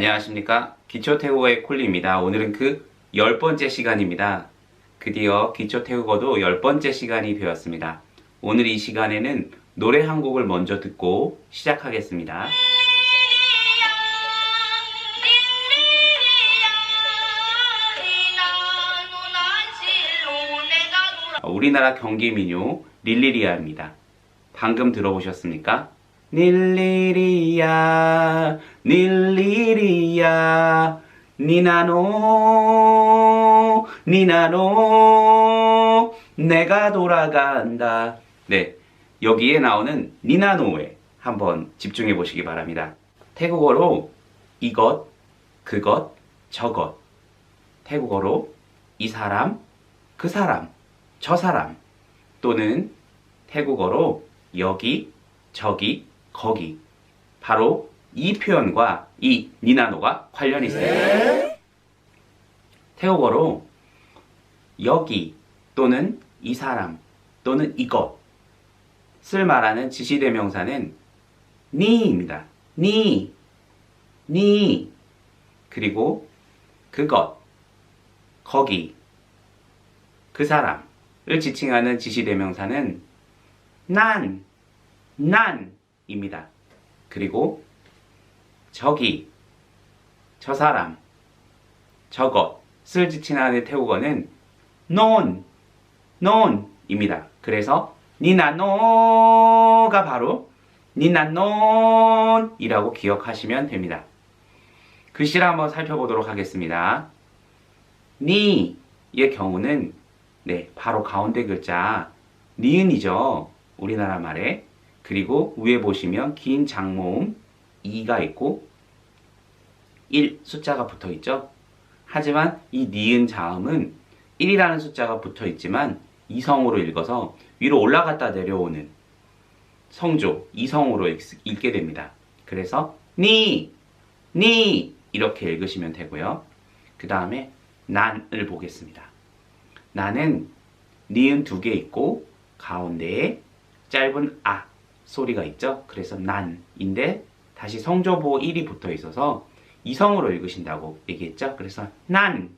안녕하십니까. 기초 태국어의 콜리입니다. 오늘은 그 열 번째 시간입니다. 드디어 기초 태국어도 열 번째 시간이 되었습니다. 오늘 이 시간에는 노래 한 곡을 먼저 듣고 시작하겠습니다. 우리나라 경기 민요 릴리리아입니다. 방금 들어보셨습니까? 닐리리야 닐리리야 니나노 니나노 내가 돌아간다. 네 여기에 나오는 니나노에 한번 집중해 보시기 바랍니다. 태국어로 이것 그것 저것. 태국어로 이 사람 그 사람 저 사람. 또는 태국어로 여기 저기 거기. 바로 이 표현과 이 니나노가 관련이 있습니다. 태국어로 여기 또는 이 사람 또는 이것 쓸 말하는 지시대명사는 니입니다. 니, 니. 그리고 그것, 거기, 그 사람을 지칭하는 지시대명사는 난, 난 입니다. 그리고 저기, 저 사람, 저것을 지칭하는 태국어는 논, 논입니다. 그래서 니나노가 바로 니나논이라고 기억하시면 됩니다. 글씨를 한번 살펴보도록 하겠습니다. 니의 경우는 네, 바로 가운데 글자 니은이죠. 우리나라 말에. 그리고 위에 보시면 긴 장모음 2가 있고 1 숫자가 붙어 있죠. 하지만 이 니은 자음은 1이라는 숫자가 붙어 있지만 이성으로 읽어서 위로 올라갔다 내려오는 성조, 이성으로 읽, 읽게 됩니다. 그래서 니, 니 이렇게 읽으시면 되고요. 그 다음에 난을 보겠습니다. 나는 니은 두 개 있고 가운데에 짧은 아 소리가 있죠. 그래서 난인데 다시 성조보 1이 붙어 있어서 이성으로 읽으신다고 얘기했죠. 그래서 난,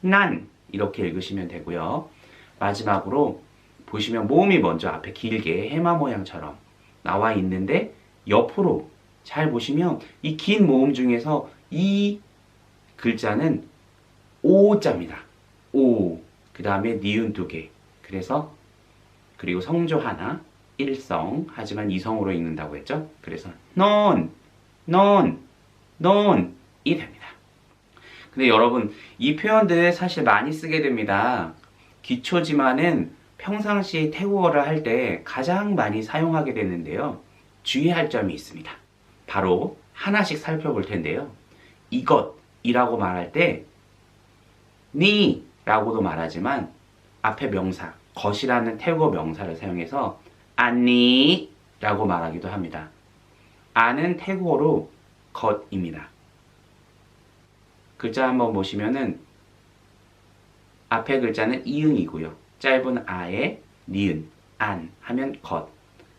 난 이렇게 읽으시면 되고요. 마지막으로 보시면 모음이 먼저 앞에 길게 해마 모양처럼 나와 있는데 옆으로 잘 보시면 이 긴 모음 중에서 이 글자는 오자입니다. 오. 그 다음에 니은 두 개. 그래서 그리고 성조 하나, 일성 하지만 이성으로 읽는다고 했죠. 그래서 non, non, non이 됩니다. 근데 여러분 이 표현들 사실 많이 쓰게 됩니다. 기초지만은 평상시 태국어를 할 때 가장 많이 사용하게 되는데요. 주의할 점이 있습니다. 바로 하나씩 살펴볼 텐데요. 이것이라고 말할 때 니라고도 말하지만 앞에 명사 것이라는 태국어 명사를 사용해서 아니 라고 말하기도 합니다. 아는 태국어로 것입니다. 글자 한번 보시면은 앞에 글자는 이응이고요. 짧은 아에 니은, 안 하면 것.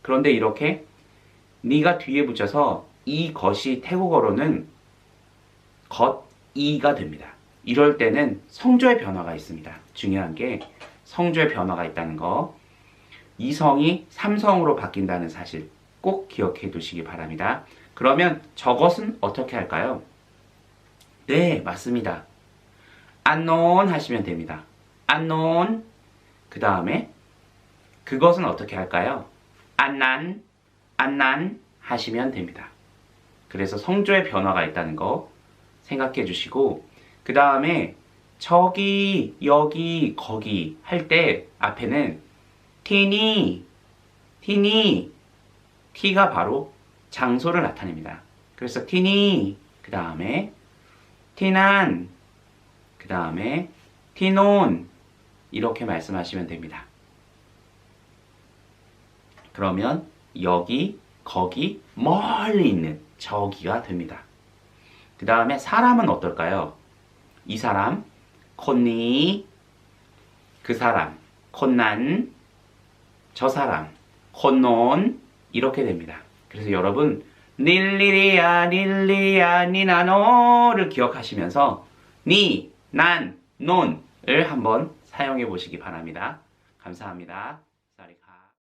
그런데 이렇게 니가 뒤에 붙여서 이 것이 태국어로는 것,이가 됩니다. 이럴 때는 성조의 변화가 있습니다. 중요한 게 성조의 변화가 있다는 거. 이성이 삼성으로 바뀐다는 사실 꼭 기억해 두시기 바랍니다. 그러면 저것은 어떻게 할까요? 네, 맞습니다. unknown 하시면 됩니다. unknown. 그 다음에 그것은 어떻게 할까요? 안난, 안난 하시면 됩니다. 그래서 성조의 변화가 있다는 거 생각해 주시고 그 다음에 저기, 여기, 거기 할 때 앞에는 티니, 티니, 티가 바로 장소를 나타냅니다. 그래서 티니, 그 다음에 티난, 그 다음에 티논 이렇게 말씀하시면 됩니다. 그러면 여기, 거기, 멀리 있는 저기가 됩니다. 그 다음에 사람은 어떨까요? 이 사람, 콘니, 그 사람, 콘난, 저 사람, 콘논 이렇게 됩니다. 그래서 여러분 닐리리야 닐리야 니나노를 기억하시면서 니, 난, 논을 한번 사용해 보시기 바랍니다. 감사합니다.